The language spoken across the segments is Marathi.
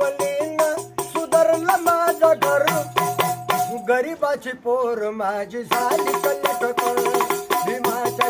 सावलीन सुधारलं माझं घर. गरीबाची पोर माझी झाली कलटकर भीमाच्या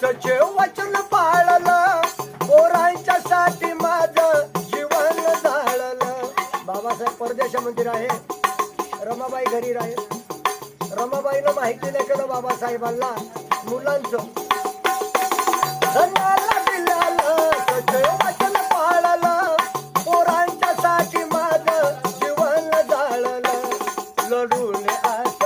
सचे वचन पोरांच्या साठी माझं जीवन झाडलं बाबासाहेब परदेशामध्ये आहे. रमाबाई घरी आहे रमाबाईनं माहिती नाही केलं बाबासाहेबांना. मुलांचं. धन्याला दिल्याला सचे वचन पोरांच्या साठी माझं जीवन जाळलं. लढून आस